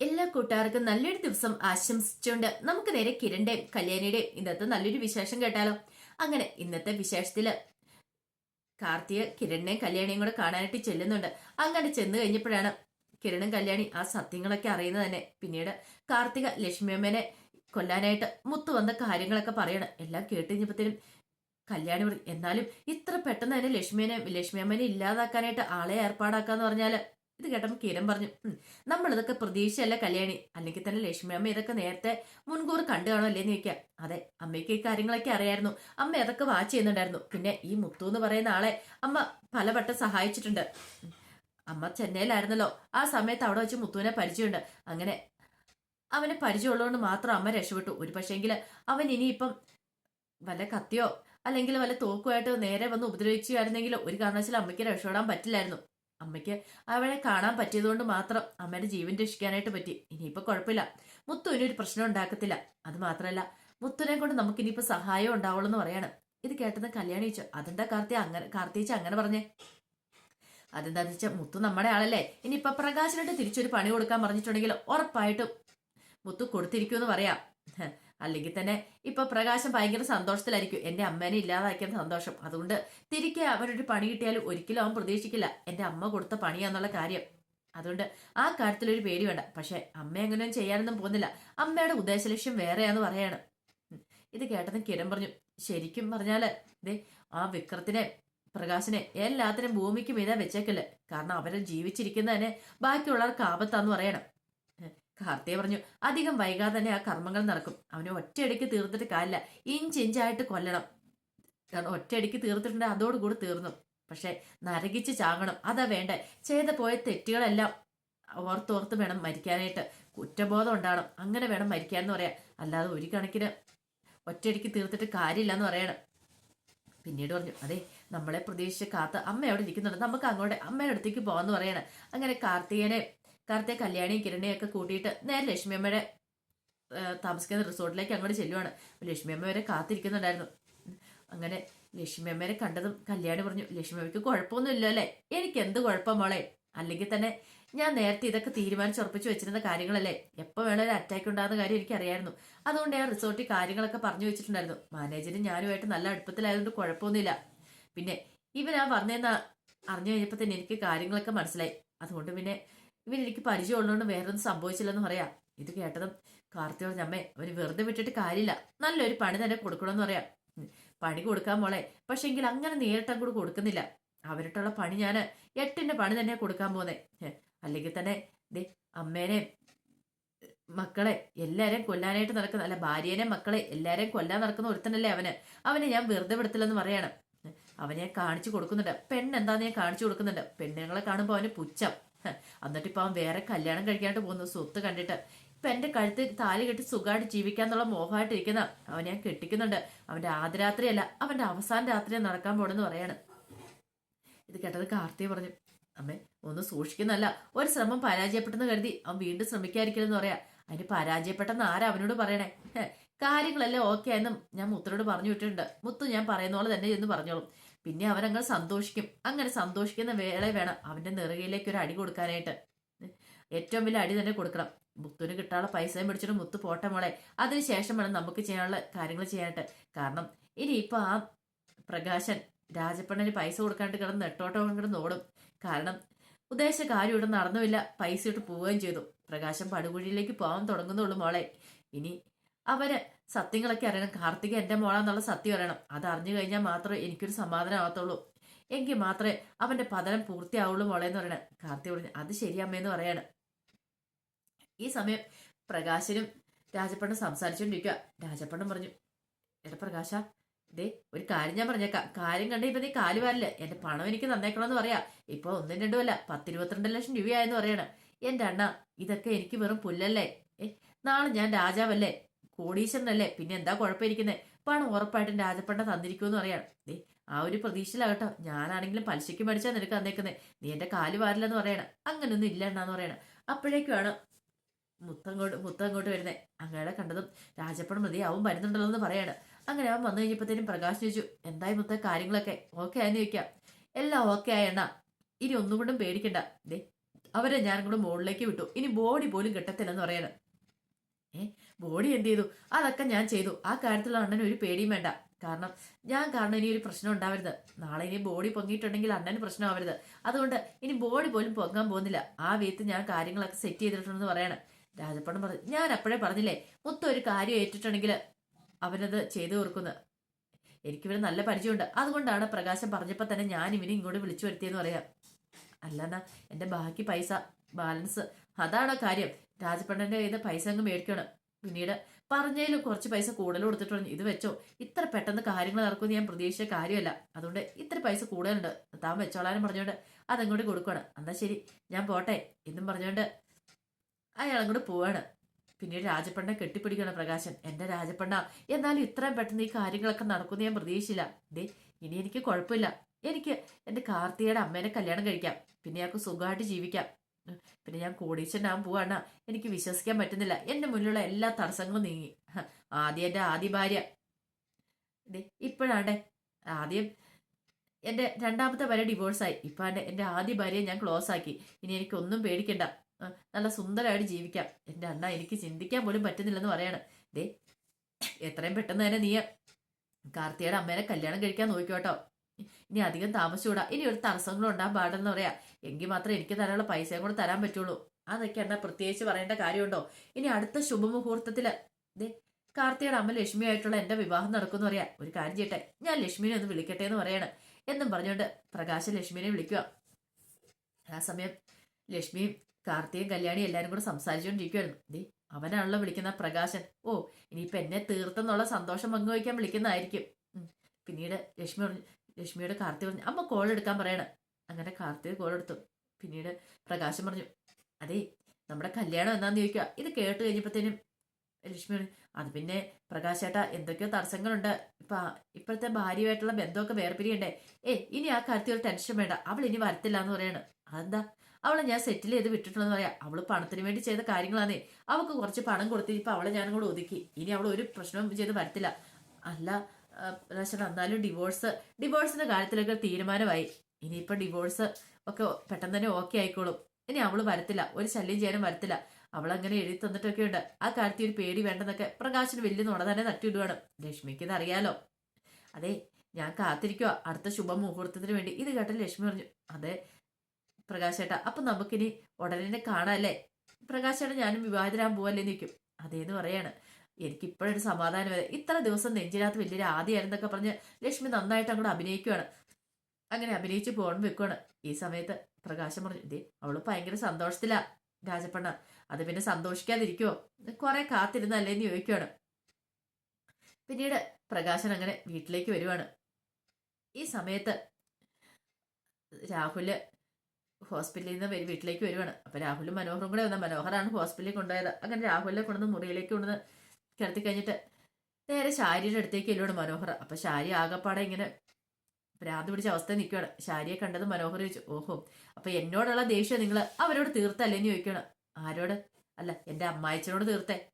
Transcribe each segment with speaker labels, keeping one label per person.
Speaker 1: എല്ലാ കൂട്ടുകാർക്കും നല്ലൊരു ദിവസം ആശംസിച്ചുകൊണ്ട് നമുക്ക് നേരെ കിരണിന്റെയും കല്യാണിയുടെയും ഇന്നത്തെ നല്ലൊരു വിശേഷം കേട്ടാലോ? അങ്ങനെ ഇന്നത്തെ വിശേഷത്തിൽ കാർത്തിക കിരണിനെയും കല്യാണിയും കൂടെ കാണാനായിട്ട് ചെല്ലുന്നുണ്ട്. അങ്ങനെ ചെന്ന് കഴിഞ്ഞപ്പോഴാണ് കിരണും കല്യാണി ആ സത്യങ്ങളൊക്കെ അറിയുന്നത് തന്നെ. പിന്നീട് കാർത്തിക ലക്ഷ്മിയമ്മനെ കൊല്ലാനായിട്ട് മുത്തു വന്ന കാര്യങ്ങളൊക്കെ പറയണം. എല്ലാം കേട്ട് കഴിഞ്ഞപ്പോഴത്തേനും കല്യാണി എന്നാലും ഇത്ര പെട്ടെന്ന് തന്നെ ലക്ഷ്മിയനെ ലക്ഷ്മിയമ്മനെ ഇല്ലാതാക്കാനായിട്ട് ആളെ ഏർപ്പാടാക്കാന്ന് പറഞ്ഞാൽ ഇത് കേട്ടപ്പോൾ കിരൺ പറഞ്ഞു നമ്മളിതൊക്കെ പ്രതീക്ഷയല്ല കല്യാണി? അല്ലെങ്കിൽ തന്നെ ലക്ഷ്മി അമ്മ ഇതൊക്കെ നേരത്തെ മുൻകൂർ കണ്ടു കാണോ അല്ലേന്ന് ചോദിക്കാം. അതെ അമ്മയ്ക്ക് ഈ കാര്യങ്ങളൊക്കെ അറിയായിരുന്നു. അമ്മ അതൊക്കെ വാച്ച് ചെയ്യുന്നുണ്ടായിരുന്നു. പിന്നെ ഈ മുത്തു എന്ന് പറയുന്ന ആളെ അമ്മ പലവട്ടം സഹായിച്ചിട്ടുണ്ട്. അമ്മ ചെന്നൈയിലായിരുന്നല്ലോ. ആ സമയത്ത് അവിടെ വെച്ച് മുത്തുവിനെ പരിചയമുണ്ട്. അങ്ങനെ അവനെ പരിചയമുള്ളതുകൊണ്ട് മാത്രം അമ്മ രക്ഷപ്പെട്ടു. ഒരു പക്ഷേങ്കിൽ അവൻ ഇനിയിപ്പം വല്ല കത്തിയോ അല്ലെങ്കിൽ വല്ല തോക്കുമായിട്ട് നേരെ വന്ന് ഉപദ്രവിക്കുകയായിരുന്നെങ്കിൽ ഒരു കാരണവശാലും അമ്മയ്ക്ക് രക്ഷപ്പെടാൻ പറ്റില്ലായിരുന്നു. അമ്മയ്ക്ക് അവളെ കാണാൻ പറ്റിയതുകൊണ്ട് മാത്രം അമ്മയുടെ ജീവൻ രക്ഷിക്കാനായിട്ട് പറ്റി. ഇനിയിപ്പോ കുഴപ്പമില്ല. മുത്തു ഇനി ഒരു പ്രശ്നം ഉണ്ടാക്കത്തില്ല. അത് മാത്രമല്ല മുത്തുനെ കൊണ്ട് നമുക്ക് ഇനിയിപ്പോ സഹായം ഉണ്ടാവുള്ളൂ എന്ന് പറയാണ്. ഇത് കേട്ടത് കല്യാണി ചോദിച്ചു അതെന്താ കാർത്തി അങ്ങനെ കാർത്തിച്ച് അങ്ങനെ പറഞ്ഞേ? അതെന്താന്ന് വെച്ചാൽ മുത്തു നമ്മുടെ ആളല്ലേ. ഇനിയിപ്പോൾ പ്രകാശനായിട്ട് തിരിച്ചൊരു പണി കൊടുക്കാൻ പറഞ്ഞിട്ടുണ്ടെങ്കിൽ ഉറപ്പായിട്ടും മുത്തു കൊടുത്തിരിക്കുമെന്ന് പറയാം. അല്ലെങ്കിൽ തന്നെ ഇപ്പൊ പ്രകാശം ഭയങ്കര സന്തോഷത്തിലായിരിക്കും. എന്റെ അമ്മേനെ ഇല്ലാതാക്കിയ സന്തോഷം. അതുകൊണ്ട് തിരികെ അവനൊരു പണി കിട്ടിയാലും ഒരിക്കലും അവൻ പ്രതീക്ഷിക്കില്ല. എന്റെ അമ്മ കൊടുത്ത പണിയാന്നുള്ള കാര്യം. അതുകൊണ്ട് ആ കാര്യത്തിൽ ഒരു പേടി വേണ്ട. പക്ഷെ അമ്മ എങ്ങനെയും ചെയ്യാനൊന്നും പോകുന്നില്ല. അമ്മയുടെ ഉദ്ദേശലക്ഷ്യം വേറെയാന്ന് പറയാണ്. ഇത് കേട്ടതും കിരൺ പറഞ്ഞു ശരിക്കും പറഞ്ഞാൽ ദേ ആ വിക്രത്തിനെ പ്രകാശിനെ എല്ലാത്തിനും ഭൂമിക്ക് മീതാ വെച്ചേക്കല്ലേ. കാരണം അവരെ ജീവിച്ചിരിക്കുന്നതിനെ ബാക്കിയുള്ളവർക്ക് ആപത്താന്ന് പറയണം. കാർത്തിക പറഞ്ഞു അധികം വൈകാതെ തന്നെ ആ കർമ്മങ്ങൾ നടക്കും. അവനെ ഒറ്റയടിക്ക് തീർത്തിട്ട് കാര്യമില്ല. ഇഞ്ചിഞ്ചായിട്ട് കൊല്ലണം. കാരണം ഒറ്റയടിക്ക് തീർത്തിട്ടുണ്ട് അതോടുകൂടി തീർന്നു. പക്ഷെ നരകിച്ച് ചാകണം. അതാ വേണ്ട? ചെയ്ത പോയ തെറ്റുകളെല്ലാം ഓർത്തോർത്ത് വേണം മരിക്കാനായിട്ട്. കുറ്റബോധം ഉണ്ടാവണം അങ്ങനെ വേണം മരിക്കാൻ എന്ന് പറയാം അല്ലാതെ ഒരു കണക്കിന് ഒറ്റയടിക്ക് തീർത്തിട്ട് കാര്യമില്ല എന്ന് പറയണം. പിന്നീട് പറഞ്ഞു അതെ നമ്മളെ പ്രതീക്ഷിച്ച് കാത്ത് അമ്മ അവിടെ ഇരിക്കുന്നുണ്ട്. നമുക്ക് അങ്ങോട്ട് അമ്മയുടെ അടുത്തേക്ക് പോകാന്ന് പറയണം. അങ്ങനെ കാർത്തികനെ കാർത്തിക കല്യാണിയും കിരണിയും ഒക്കെ കൂട്ടിയിട്ട് നേരെ ലക്ഷ്മി അമ്മയുടെ താമസിക്കുന്ന റിസോർട്ടിലേക്ക് അങ്ങോട്ട് ചെല്ലുവാണ്. അപ്പൊ ലക്ഷ്മി അമ്മ വരെ കാത്തിരിക്കുന്നുണ്ടായിരുന്നു. അങ്ങനെ ലക്ഷ്മി അമ്മേനെ കണ്ടതും കല്യാണി പറഞ്ഞു ലക്ഷ്മി അമ്മയ്ക്ക് കുഴപ്പമൊന്നുമില്ല അല്ലേ? എനിക്ക് എന്ത് കുഴപ്പം മോളെ? അല്ലെങ്കിൽ തന്നെ ഞാൻ നേരത്തെ ഇതൊക്കെ തീരുമാനിച്ചുറപ്പിച്ചു വെച്ചിരുന്ന കാര്യങ്ങളല്ലേ? എപ്പോൾ വേണമെങ്കിലും അറ്റാക്ക് ഉണ്ടാകുന്ന കാര്യം എനിക്കറിയായിരുന്നു. അതുകൊണ്ട് ഞാൻ റിസോർട്ടിൽ കാര്യങ്ങളൊക്കെ പറഞ്ഞു വെച്ചിട്ടുണ്ടായിരുന്നു. മാനേജരും ഞാനുമായിട്ട് നല്ല അടുപ്പത്തിലായതുകൊണ്ട് കുഴപ്പമൊന്നുമില്ല. പിന്നെ ഇവൻ ആ പറഞ്ഞതെന്ന് അറിഞ്ഞു കഴിഞ്ഞപ്പോൾ തന്നെ എനിക്ക് കാര്യങ്ങളൊക്കെ മനസ്സിലായി. അതുകൊണ്ട് പിന്നെ ഇവൻ എനിക്ക് പരിചയമുള്ളതുകൊണ്ട് വേറൊന്നും സംഭവിച്ചില്ലെന്ന് പറയാം. ഇത് കേട്ടതും കാർത്തി പറഞ്ഞ അമ്മേ അവന് വെറുതെ വിട്ടിട്ട് കാര്യമില്ല. നല്ലൊരു പണി തന്നെ കൊടുക്കണമെന്ന് പറയാം. പണി കൊടുക്കാൻ മോളെ. പക്ഷെ എങ്കിൽ അങ്ങനെ നേരിട്ട് അങ്ങോട്ട് കൊടുക്കുന്നില്ല. അവരിട്ടുള്ള പണി ഞാൻ എട്ടിന്റെ പണി തന്നെ കൊടുക്കാൻ പോന്നെ അല്ലെങ്കിൽ തന്നെ ദേ അമ്മേനെ മക്കളെ എല്ലാരെയും കൊല്ലാനായിട്ട് നടക്കുന്ന അല്ല ഭാര്യേനെ മക്കളെ എല്ലാരെയും കൊല്ലാൻ നടക്കുന്ന ഒരുത്തനല്ലേ അവന്. അവനെ ഞാൻ വെറുതെ വിടത്തില്ലെന്ന് പറയാണ്. അവനെ ഞാൻ കാണിച്ചു കൊടുക്കുന്നുണ്ട്. പെണ്ണെന്താന്ന് ഞാൻ കാണിച്ചു കൊടുക്കുന്നുണ്ട്. പെണ്ണുങ്ങളെ കാണുമ്പോൾ അവന് പുച്ഛം. ഹ, എന്നിട്ട് ഇപ്പൊ അവൻ വേറെ കല്യാണം കഴിക്കാണ്ട് പോകുന്നു സ്വത്ത് കണ്ടിട്ട് ഇപ്പൊ എന്റെ കഴുത്ത് താലി കെട്ടി സുഖമായിട്ട് ജീവിക്കാന്നുള്ള മോഹമായിട്ടിരിക്കുന്ന അവനെ ഞാൻ കെട്ടിക്കുന്നുണ്ട്. അവന്റെ ആദ്യരാത്രിയല്ല അവന്റെ അവസാന രാത്രി നടക്കാൻ പോണെന്ന് പറയാണ്. ഇത് കേട്ടത് കാർത്തിക പറഞ്ഞു അമ്മേ ഒന്ന് സൂക്ഷിക്കുന്നല്ല ഒരു ശ്രമം പരാജയപ്പെട്ടെന്ന് കരുതി അവൻ വീണ്ടും ശ്രമിക്കാതിരിക്കലെന്ന് പറയാ. അതിന് പരാജയപ്പെട്ടെന്ന് ആരാ അവനോട് പറയണേ? കാര്യങ്ങളെല്ലാം ഓക്കെ എന്നും ഞാൻ മുത്തനോട് പറഞ്ഞു വിട്ടിട്ടുണ്ട്. മുത്തു ഞാൻ പറയുന്ന പോലെ തന്നെ എന്ന് പറഞ്ഞോളും. പിന്നെ അവനങ്ങ് സന്തോഷിക്കും. അങ്ങനെ സന്തോഷിക്കുന്ന വേള വേണം. അവന്റെ നെറുകയിലേക്ക് ഒരു അടി കൊടുക്കാനായിട്ട്. ഏറ്റവും വലിയ അടി തന്നെ കൊടുക്കണം. മുത്തുവിന് കിട്ടാനുള്ള പൈസയും പിടിച്ചിട്ട് മുത്ത് പോട്ടെ മോളെ. അതിനുശേഷം വേണം നമുക്ക് ചെയ്യാനുള്ള കാര്യങ്ങൾ ചെയ്യാനായിട്ട്. കാരണം ഇനി ഇപ്പൊ ആ പ്രകാശൻ രാജപ്പണ്ണന് പൈസ കൊടുക്കാണ്ട് കിടന്ന് നെട്ടോട്ടം കിടന്ന് ഓടും. കാരണം ഉദ്ദേശ കാര്യം ഇവിടെ നടന്നുമില്ല. പൈസ ഇട്ട് പോവുകയും ചെയ്തു. പ്രകാശം പടുകുഴിയിലേക്ക് പോകാൻ തുടങ്ങുന്നുള്ളൂ മോളെ. ഇനി അവർ സത്യങ്ങളൊക്കെ അറിയണം. കാർത്തിക എന്റെ മോളാന്നുള്ള സത്യം അറിയണം. അത് അറിഞ്ഞു കഴിഞ്ഞാൽ മാത്രമേ എനിക്കൊരു സമാധാനമാകത്തുള്ളൂ എങ്കിൽ മാത്രമേ അവന്റെ പതനം പൂർത്തിയാവുള്ളൂ മോളെ എന്ന് പറയണം. കാർത്തിക പറഞ്ഞു അത് ശരിയമ്മയെന്ന് പറയാണ്. ഈ സമയം പ്രകാശനും രാജപ്പണ്ണും സംസാരിച്ചുകൊണ്ടിരിക്കുക. രാജപ്പണ്ണൻ പറഞ്ഞു എടാ പ്രകാശ ദേ ഒരു കാര്യം ഞാൻ പറഞ്ഞേക്കാം. കാര്യം കണ്ട ഇപ്പൊ നീ കാൽ വരില്ല? എന്റെ പണം എനിക്ക് തന്നേക്കണമെന്ന് പറയാ. ഇപ്പൊ ഒന്നും രണ്ടും അല്ല പത്തിരുപത്തിരണ്ട് ലക്ഷം രൂപയായെന്ന് പറയണം. എന്റെ അണ്ണ ഇതൊക്കെ എനിക്ക് വെറും പുല്ലല്ലേ? നാളെ ഞാൻ രാജാവല്ലേ? കോടീശ്വരനല്ലേ? പിന്നെ എന്താ കുഴപ്പമായിരിക്കുന്നത് പണം ഉറപ്പായിട്ടും രാജപ്പണ്ട തന്നിരിക്കുമെന്ന് പറയാണ്. ദേ ആ ഒരു പ്രതീക്ഷയിലാകട്ടോ. ഞാനാണെങ്കിലും പലിശയ്ക്ക് മേടിച്ചാ നിനക്ക് തന്നേക്കുന്നത് നീ എന്റെ കാൽ വാരില്ലെന്ന് പറയണം. അങ്ങനൊന്നും ഇല്ല എണ്ണാന്ന് പറയണം. അപ്പോഴേക്കുമാണ് മുത്തങ്ങോട്ട് മുത്തങ്ങോട്ട് വരുന്നത് അങ്ങയുടെ കണ്ടതും രാജപ്പണം മതി അവൻ വരുന്നുണ്ടല്ലോ എന്ന് പറയാണ്. അങ്ങനെ അവൻ വന്നു കഴിഞ്ഞപ്പോഴത്തേനും പ്രകാശ് ചോദിച്ചു എന്തായി മുത്ത കാര്യങ്ങളൊക്കെ? ഓക്കെ ആയെന്ന് ചോദിക്കാം. എല്ലാം ഓക്കെ ആയണ്ണ ഇനി ഒന്നും കൊണ്ടും പേടിക്കണ്ട. ദേ അവരെ ഞാനും കൂടെ മുകളിലേക്ക് വിട്ടു. ഇനി ബോഡി പോലും കിട്ടത്തില്ലെന്ന് പറയണം. ഏ ബോഡി എന്ത് ചെയ്തു? അതൊക്കെ ഞാൻ ചെയ്തു. ആ കാര്യത്തിൽ അണ്ണന് ഒരു പേടിയും വേണ്ട. കാരണം ഞാൻ കാരണം ഇനി ഒരു പ്രശ്നം ഉണ്ടാവരുത്. നാളെ ഇനി ബോഡി പൊങ്ങിയിട്ടുണ്ടെങ്കിൽ അണ്ണന് പ്രശ്നമാവരുത്. അതുകൊണ്ട് ഇനി ബോഡി പോലും പൊങ്ങാൻ പോകുന്നില്ല. ആ വീത്ത് ഞാൻ കാര്യങ്ങളൊക്കെ സെറ്റ് ചെയ്തിട്ടുണ്ടെന്ന് പറയണം. രാജപ്പണം പറഞ്ഞു ഞാൻ അപ്പോഴേ പറഞ്ഞില്ലേ മൊത്തം ഒരു കാര്യം ഏറ്റിട്ടുണ്ടെങ്കിൽ അവനത് ചെയ്തു കൊടുക്കുന്നു എനിക്കിവിടെ നല്ല പരിചയമുണ്ട്. അതുകൊണ്ടാണ് പ്രകാശം പറഞ്ഞപ്പോൾ തന്നെ ഞാൻ ഇവനെ ഇങ്ങോട്ട് വിളിച്ചു വരുത്തിയെന്ന് പറയാം. അല്ലെന്നാ എന്റെ ബാക്കി പൈസ ബാലൻസ് അതാണ് കാര്യം. രാജപ്പണ്ണന്റെ കയ്യിൽ നിന്ന് പൈസ അങ്ങ് മേടിക്കണം. പിന്നീട് പറഞ്ഞതിലും കുറച്ച് പൈസ കൂടുതൽ കൊടുത്തിട്ടുണ്ട് ഇത് വെച്ചോ. ഇത്ര പെട്ടെന്ന് കാര്യങ്ങൾ നടക്കുമെന്ന് ഞാൻ പ്രതീക്ഷിച്ച കാര്യമല്ല. അതുകൊണ്ട് ഇത്ര പൈസ കൂടുതലുണ്ട്. താൻ വെച്ചോളാനും പറഞ്ഞുകൊണ്ട് അതങ്ങോട്ട് കൊടുക്കണം എന്നാ ശരി ഞാൻ പോട്ടെ. എന്നും പറഞ്ഞുകൊണ്ട് അയാൾ അങ്ങോട്ട് പോവാണ്. പിന്നീട് രാജപ്പണ്ണ കെട്ടിപ്പിടിക്കണം പ്രകാശൻ. എന്റെ രാജപ്പണ്ണ എന്നാലും ഇത്രയും പെട്ടെന്ന് ഈ കാര്യങ്ങളൊക്കെ നടക്കുമെന്ന് ഞാൻ പ്രതീക്ഷിച്ചില്ല. ഡേ ഇനി എനിക്ക് കുഴപ്പമില്ല. എനിക്ക് എന്റെ കാർത്തികയുടെ അമ്മേനെ കല്യാണം കഴിക്കാം. പിന്നെ അയാൾക്ക് സുഖമായിട്ട് ജീവിക്കാം. പിന്നെ ഞാൻ കോടീശ്വരനാകാൻ പോവാണ്. എനിക്ക് വിശ്വസിക്കാൻ പറ്റുന്നില്ല. എന്റെ മുന്നിലുള്ള എല്ലാ തടസ്സങ്ങളും നീങ്ങി. ആദ്യം എന്റെ ആദ്യ ഭാര്യ. ഇപ്പോഴാണ്ടെ. ആദ്യം എന്റെ രണ്ടാമത്തെ ഭാര്യ ഡിവോഴ്സായി. ഇപ്പൊ എന്റെ ആദ്യ ഭാര്യയെ ഞാൻ ക്ലോസ് ആക്കി. ഇനി എനിക്കൊന്നും പേടിക്കണ്ട. നല്ല സുന്ദരമായിട്ട് ജീവിക്കാം. എന്റെ അണ്ണ എനിക്ക് ചിന്തിക്കാൻ പോലും പറ്റുന്നില്ലെന്ന് പറയാണ്. ദേ എത്രയും പെട്ടെന്ന് തന്നെ നീ കാർത്തിയുടെ അമ്മേനെ കല്യാണം കഴിക്കാൻ നോക്കിക്കോട്ടോ ഇനി അധികം താമസിച്ചുകൂടാ ഇനി ഒരു തടസ്സങ്ങളും ഉണ്ടാകാൻ പാടെന്ന് പറയാ. എങ്കിൽ മാത്രമേ എനിക്ക് തരാനുള്ള പൈസയും കൂടെ തരാൻ പറ്റുള്ളൂ. അതൊക്കെ എന്നാ പ്രത്യേകിച്ച് പറയേണ്ട കാര്യമുണ്ടോ? ഇനി അടുത്ത ശുഭമുഹൂർത്തത്തിൽ ദേ കാർത്തിയുടെ അമ്മ ലക്ഷ്മിയായിട്ടുള്ള എന്റെ വിവാഹം നടക്കുമെന്ന് പറയാ. ഒരു കാര്യം ചെയ്യട്ടെ ഞാൻ ലക്ഷ്മിനെ ഒന്ന് വിളിക്കട്ടെ എന്ന് പറയാണ്. എന്നും പറഞ്ഞുകൊണ്ട് പ്രകാശ് ലക്ഷ്മിനെ വിളിക്കുക. ആ സമയം ലക്ഷ്മിയും കാർത്തിയും കല്യാണി എല്ലാരും കൂടെ സംസാരിച്ചുകൊണ്ടിരിക്കുവായിരുന്നു. ദേ അവനാണല്ലോ വിളിക്കുന്ന പ്രകാശൻ. ഓ ഇനിയിപ്പൊ എന്നെ തീർത്തെന്നുള്ള സന്തോഷം പങ്കുവയ്ക്കാൻ വിളിക്കുന്നതായിരിക്കും. പിന്നീട് ലക്ഷ്മി പറഞ്ഞു ലക്ഷ്മിയോട് കാർത്തി പറഞ്ഞു അമ്മ കോൾ എടുക്കാൻ പറയണം. അങ്ങനെ കാർത്തി കോൾ എടുത്തു. പിന്നീട് പ്രകാശം പറഞ്ഞു അതെ നമ്മുടെ കല്യാണം എന്നാന്ന് ചോദിക്കുക ഇത് കേട്ട് കഴിഞ്ഞപ്പോഴത്തേനും ലക്ഷ്മി അത് പിന്നെ പ്രകാശേട്ടാ എന്തൊക്കെയോ തടസ്സങ്ങളുണ്ട്. ഇപ്പൊ ഇപ്പോഴത്തെ ഭാര്യയുമായിട്ടുള്ള ബന്ധമൊക്കെ വേർപിരിയണ്ടേ. ഏ ഇനി ആ കാര്യത്തിൽ ഒരു ടെൻഷൻ വേണ്ട. അവൾ ഇനി വരത്തില്ല എന്ന് പറയാണ്. അതെന്താ? അവളെ ഞാൻ സെറ്റിൽ ചെയ്ത് വിട്ടിട്ടുണ്ടെന്ന് പറയാം. അവൾ പണത്തിന് വേണ്ടി ചെയ്ത കാര്യങ്ങളാന്നേ. അവൾക്ക് കുറച്ച് പണം കൊടുത്ത് ഇപ്പൊ അവളെ ഞാനും കൂടെ ഒതുക്കി. ഇനി അവൾ ഒരു പ്രശ്നവും ചെയ്ത് വരത്തില്ല. അല്ല ആ, പ്രകാശൻ എന്നാലും ഡിവോഴ്സ് ഡിവോഴ്സിന്റെ കാര്യത്തിലൊക്കെ തീരുമാനമായി. ഇനിയിപ്പോ ഡിവോഴ്സ് ഒക്കെ പെട്ടെന്ന് തന്നെ ഓക്കെ ആയിക്കോളും. ഇനി അവൾ വരത്തില്ല ഒരു ശല്യം ചെയ്യാനും വരത്തില്ല. അവൾ അങ്ങനെ എഴുതി തന്നിട്ടൊക്കെ ഉണ്ട് ആ കാര്യത്തിൽ ഒരു പേടി വേണ്ടെന്നൊക്കെ പ്രകാശിന് വലിയ നുണ തന്നെ തട്ടിയിടുവാണ്. ലക്ഷ്മിക്ക് ഇത് അറിയാലോ അതെ ഞാൻ കാത്തിരിക്കുക അടുത്ത ശുഭമുഹൂർത്തത്തിന് വേണ്ടി. ഇത് കേട്ട ലക്ഷ്മി പറഞ്ഞു അതെ പ്രകാശേട്ടാ അപ്പൊ നമുക്കിനി ഉടനെ തന്നെ കാണാല്ലേ പ്രകാശേട്ട ഞാനും വിവാഹിതരാൻ പോവല്ലേ? നിൽക്കും അതേന്ന് പറയാണ്. എനിക്ക് ഇപ്പോഴൊരു സമാധാനം വരെ. ഇത്ര ദിവസം നെഞ്ചിനകത്ത് വലിയൊരു ആദ്യമായിരുന്നൊക്കെ പറഞ്ഞ് ലക്ഷ്മി നന്നായിട്ട് അങ്ങോട്ട് അഭിനയിക്കുവാണ്. അങ്ങനെ അഭിനയിച്ച് പോകണം വെക്കുവാണ്. ഈ സമയത്ത് പ്രകാശം പറഞ്ഞു ഇതേ അവൾ ഭയങ്കര സന്തോഷത്തിലാ രാജപ്പണ്ണ. അത് പിന്നെ സന്തോഷിക്കാതിരിക്കുവോ? കുറെ കാത്തിരുന്നല്ലേ? എന്ന് ചോദിക്കുവാണ്. പിന്നീട് പ്രകാശൻ അങ്ങനെ വീട്ടിലേക്ക് വരുവാണ്. ഈ സമയത്ത് രാഹുൽ ഹോസ്പിറ്റലിൽ നിന്ന് വീട്ടിലേക്ക് വരുവാണ്. അപ്പൊ രാഹുലും മനോഹറും കൂടെ വന്ന മനോഹറാണ് ഹോസ്പിറ്റലിൽ കൊണ്ടുപോയത്. അങ്ങനെ രാഹുലിനെ കൊണ്ടുവന്ന് മുറിയിലേക്ക് കൊണ്ടുവന്ന് കിടത്തി കഴിഞ്ഞിട്ട് നേരെ ശാരിയുടെ അടുത്തേക്ക് എല്ലോട് മനോഹർ. അപ്പൊ ശാരി ആകപ്പാടെ ഇങ്ങനെ ഭ്രാന്ത് പിടിച്ച അവസ്ഥ നിൽക്കുകയാണ് ശാരിയെ കണ്ടത് മനോഹർ ചോദിച്ചു ഓഹോ അപ്പൊ എന്നോടുള്ള ദേഷ്യം നിങ്ങൾ അവരോട് തീർത്തല്ലേന്ന് ചോദിക്കണം ആരോട്? അല്ല എന്റെ അമ്മായച്ചനോട് തീർത്തേ.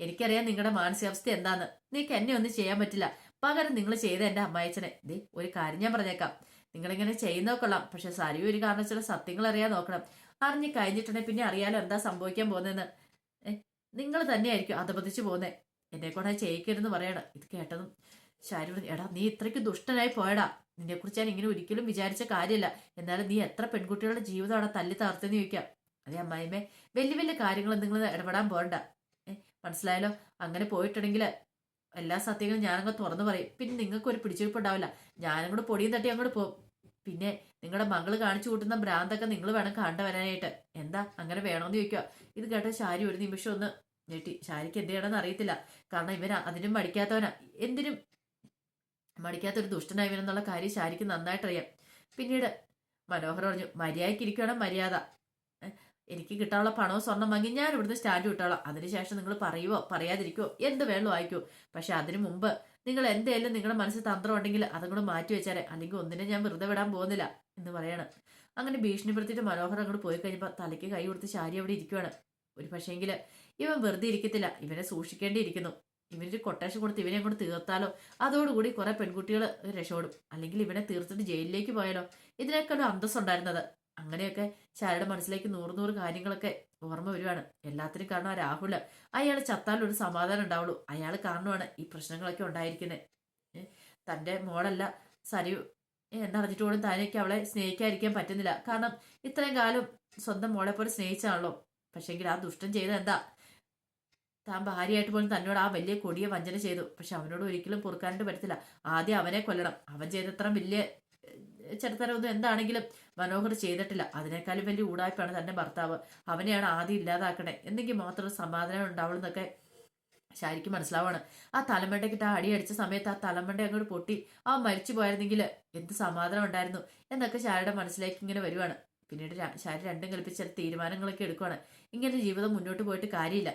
Speaker 1: എനിക്കറിയാം നിങ്ങളുടെ മാനസികാവസ്ഥ എന്താന്ന്. നീക്ക് എന്നെ ഒന്നും ചെയ്യാൻ പറ്റില്ല. പകരം നിങ്ങൾ ചെയ്ത എന്റെ അമ്മായച്ചനെ. ദേ ഒരു കാര്യം ഞാൻ പറഞ്ഞേക്കാം. നിങ്ങളിങ്ങനെ ചെയ്യുന്ന കൊള്ളാം. പക്ഷെ സാരി ഒരു കാരണവശാലും സത്യങ്ങൾ അറിയാൻ നോക്കണം. അറിഞ്ഞു കഴിഞ്ഞിട്ടുണ്ടെങ്കിൽ പിന്നെ അറിയാലോ എന്താ സംഭവിക്കാൻ പോകുന്നതെന്ന്. നിങ്ങൾ തന്നെയായിരിക്കും അധപതിച്ച് പോകുന്നത് എന്നെ കൊണ്ട് ചെയ്യിക്കരുതെന്ന് പറയണം ഇത് കേട്ടതും ശാരി എടാ നീ ഇത്രയ്ക്ക് ദുഷ്ടനായി പോയടാ. നിന്നെക്കുറിച്ച് ഞാൻ ഇങ്ങനെ ഒരിക്കലും വിചാരിച്ച കാര്യമല്ല എന്നാലും നീ എത്ര പെൺകുട്ടികളുടെ ജീവിതം അവിടെ തല്ലി തകർത്തെന്ന് ചോദിക്കാം. അതെ അമ്മായിമ്മേ വലിയ വലിയ കാര്യങ്ങൾ നിങ്ങൾ ഇടപെടാൻ പോകണ്ട മനസ്സിലായാലോ അങ്ങനെ പോയിട്ടുണ്ടെങ്കിൽ എല്ലാ സത്യങ്ങളും ഞാനങ്ങ് തുറന്നു പറയും. പിന്നെ നിങ്ങൾക്ക് ഒരു പിടിച്ചെടുപ്പ് ഉണ്ടാവില്ല ഞാനും കൂടെ പൊടിയും തട്ടി അങ്ങോട്ട് പോകും. പിന്നെ നിങ്ങളുടെ മകൾ കാണിച്ചു കൂട്ടുന്ന ഭ്രാന്തൊക്കെ നിങ്ങൾ വേണം കണ്ടുവരാനായിട്ട്. എന്താ? അങ്ങനെ വേണമെന്ന് ചോദിക്കുക ഇത് കേട്ട ശാരി ഒരു നിമിഷം ഒന്ന് ഞെട്ടി. ശാരിക്ക് എന്ത് ചെയ്യണമെന്ന് അറിയത്തില്ല. കാരണം ഇവൻ അതിനും മടിക്കാത്തവനാ. എന്തിനും മടിക്കാത്തൊരു ദുഷ്ടനായി ഇവനെന്നുള്ള കാര്യം ശാരിക്ക് നന്നായിട്ട് അറിയാം പിന്നീട് മനോഹർ പറഞ്ഞു മര്യാദയ്ക്ക് ഇരിക്കണം മര്യാദ. എനിക്ക് കിട്ടാനുള്ള പണവും സ്വർണം വാങ്ങി ഞാൻ ഇവിടുന്ന് സ്റ്റാൻഡ് വിട്ടോളാം. അതിനുശേഷം നിങ്ങൾ പറയുവോ പറയാതിരിക്കോ എന്ത് വേണോ വായിക്കോ. പക്ഷെ അതിനു മുമ്പ് നിങ്ങൾ എന്തേലും നിങ്ങളുടെ മനസ്സിൽ തന്ത്രം ഉണ്ടെങ്കിൽ അതും കൂടെ മാറ്റി വെച്ചാലേ അല്ലെങ്കിൽ ഒന്നിനെ ഞാൻ വെറുതെ വിടാൻ പോകുന്നില്ല എന്ന് പറയണം. അങ്ങനെ ഭീഷണിപ്പെടുത്തിയിട്ട് മനോഹർ അങ്ങോട്ട് പോയി കഴിഞ്ഞപ്പോൾ തലയ്ക്ക് കൈ കൊടുത്ത് ശാരി അവിടെ ഇരിക്കുവാണ്. ഒരു പക്ഷേങ്കിൽ ഇവൻ വെറുതെ ഇരിക്കത്തില്ല. ഇവനെ സൂക്ഷിക്കേണ്ടിയിരിക്കുന്നു. ഇവനൊരു കൊട്ടേഷൻ കൊടുത്ത് ഇവനെ കൊണ്ട് തീർത്താലോ? അതോടുകൂടി കുറെ പെൺകുട്ടികൾ രക്ഷപ്പെടും. അല്ലെങ്കിൽ ഇവനെ തീർത്തിട്ട് ജയിലിലേക്ക് പോയാലോ? ഇതിനേക്കാളും അന്തസ്സുണ്ടായിരുന്നത് അങ്ങനെയൊക്കെ ശാരയുടെ മനസ്സിലേക്ക് നൂറ് നൂറ് കാര്യങ്ങളൊക്കെ ഓർമ്മ വരുവാണ്. എല്ലാത്തിനും കാരണം ആ രാഹുൽ. അയാൾ ചത്താൽ ഒരു സമാധാനം ഉണ്ടാവുള്ളൂ. അയാൾ കാരണമാണ് ഈ പ്രശ്നങ്ങളൊക്കെ ഉണ്ടായിരിക്കുന്നത് തന്റെ മോളല്ല സരിയു എന്നറിഞ്ഞിട്ട് പോലും താനേക്ക് അവളെ സ്നേഹിക്കാതിരിക്കാൻ പറ്റുന്നില്ല. കാരണം ഇത്രയും കാലം സ്വന്തം മോളെ പോലെ സ്നേഹിച്ചാണല്ലോ പക്ഷെങ്കിൽ ആ ദുഷ്ടം ചെയ്ത എന്താ താൻ ഭാര്യയായിട്ട് പോലും തന്നോട് ആ വലിയ കൊടിയ വഞ്ചന ചെയ്തു. പക്ഷെ അവനോട് ഒരിക്കലും പൊറുക്കാനായിട്ട് പറ്റത്തില്ല. ആദ്യം അവനെ കൊല്ലണം. അവൻ ചെയ്തത്ര വലിയ ചെറുത്തരമൊന്നും എന്താണെങ്കിലും മനോഹർ ചെയ്തിട്ടില്ല. അതിനേക്കാളും വലിയ ഊടായ്പാണ് തന്റെ ഭർത്താവ്. അവനെയാണ് ആദ്യം ഇല്ലാതാക്കണേ. എന്നെങ്കിൽ മാത്രം സമാധാനം ഉണ്ടാവുള്ളൂ എന്നൊക്കെ ശാരിക്ക് മനസ്സിലാവാണ്. ആ തലമണ്ടയ്ക്കിട്ട് ആ അടി അടിച്ച സമയത്ത് ആ തലമണ്ട അങ്ങോട്ട് പൊട്ടി. ആ മരിച്ചു പോയിരുന്നെങ്കിൽ എന്ത് സമാധാനം ഉണ്ടായിരുന്നു എന്നൊക്കെ ശാരിയുടെ മനസ്സിലേക്ക് ഇങ്ങനെ വരുവാണ്. പിന്നീട് ശാരി രണ്ടും കളിപ്പിച്ച തീരുമാനങ്ങളൊക്കെ എടുക്കുവാണ്. ഇങ്ങനെ ജീവിതം മുന്നോട്ട് പോയിട്ട് കാര്യമില്ല.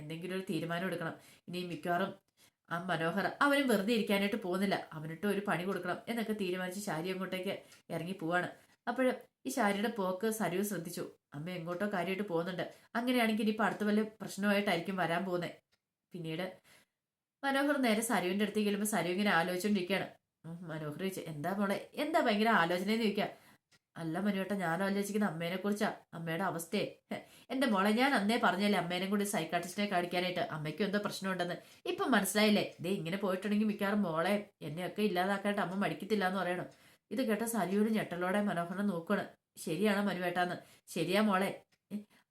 Speaker 1: എന്തെങ്കിലും ഒരു തീരുമാനം എടുക്കണം. ഇനി മിക്കവാറും ആ മനോഹർ അവനും വെറുതെ ഇരിക്കാനായിട്ട് പോകുന്നില്ല. അവനിട്ട് ഒരു പണി കൊടുക്കണം എന്നൊക്കെ തീരുമാനിച്ച് ശാരി അങ്ങോട്ടേക്ക് ഇറങ്ങി പോവാണ്. അപ്പോൾ ഈ ശാരിയുടെ പോക്ക് സരിവ് ശ്രദ്ധിച്ചു. അമ്മ എങ്ങോട്ടോ കാര്യമായിട്ട് പോകുന്നുണ്ട്. അങ്ങനെയാണെങ്കിൽ ഇനിയിപ്പോൾ അടുത്ത വല്ല പ്രശ്നമായിട്ടായിരിക്കും വരാൻ പോകുന്നത് പിന്നീട് മനോഹർ നേരെ സരുവിന്റെ അടുത്തേക്ക് ചെല്ലുമ്പോൾ സരു ഇങ്ങനെ ആലോചിച്ചുകൊണ്ടിരിക്കുകയാണ് മനോഹർ ചോദിച്ചു എന്താ മോളെ? എന്താ ഭയങ്കര ആലോചനയെന്ന് ചോദിക്കാം? അല്ല മനുവേട്ട ഞാൻ ആലോചിക്കുന്ന അമ്മേനെ കുറിച്ചാ അമ്മയുടെ അവസ്ഥയെ. എന്റെ മോളെ ഞാൻ അന്നേ പറഞ്ഞല്ലേ അമ്മേനെ കൂടി സൈക്കാട്രിസ്റ്റിനെ കാണിക്കാനായിട്ട്. അമ്മയ്ക്കും എന്തോ പ്രശ്നമുണ്ടെന്ന്. ഇപ്പം മനസ്സിലായില്ലേ? ദേ ഇങ്ങനെ പോയിട്ടുണ്ടെങ്കിൽ മിക്കവാറും മോളെ എന്നെയൊക്കെ ഇല്ലാതാക്കാനായിട്ട് അമ്മ മടിക്കത്തില്ല എന്ന് പറയണം. ഇത് കേട്ട സരിയൂര് ഞെട്ടലോടെ മനോഹരനെ നോക്കണം ശരിയാണ് മനുവേട്ടാന്ന് ശരിയാ മോളെ.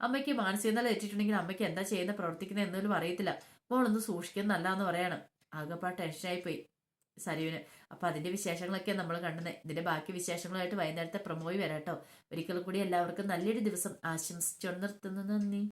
Speaker 1: അമ്മയ്ക്ക് മാനസിക നില തെറ്റിട്ടുണ്ടെങ്കിൽ അമ്മയ്ക്ക് എന്താ ചെയ്യുന്ന പ്രവർത്തിക്കുന്ന എന്നൊന്നും അറിയത്തില്ല. മോളൊന്ന് സൂക്ഷിക്കുന്നല്ല എന്ന് പറയണം. ആകെപ്പാ ടെൻഷനായി പോയി സരുവിന്. അപ്പൊ അതിന്റെ വിശേഷങ്ങളൊക്കെ നമ്മൾ കണ്ടുന്നത് ഇതിന്റെ ബാക്കി വിശേഷങ്ങളായിട്ട് വൈകുന്നേരത്തെ പ്രമോയി വരാട്ടോ. ഒരിക്കൽ കൂടി എല്ലാവർക്കും നല്ലൊരു ദിവസം ആശംസിച്ചു നിർത്തുന്നു. നന്ദി.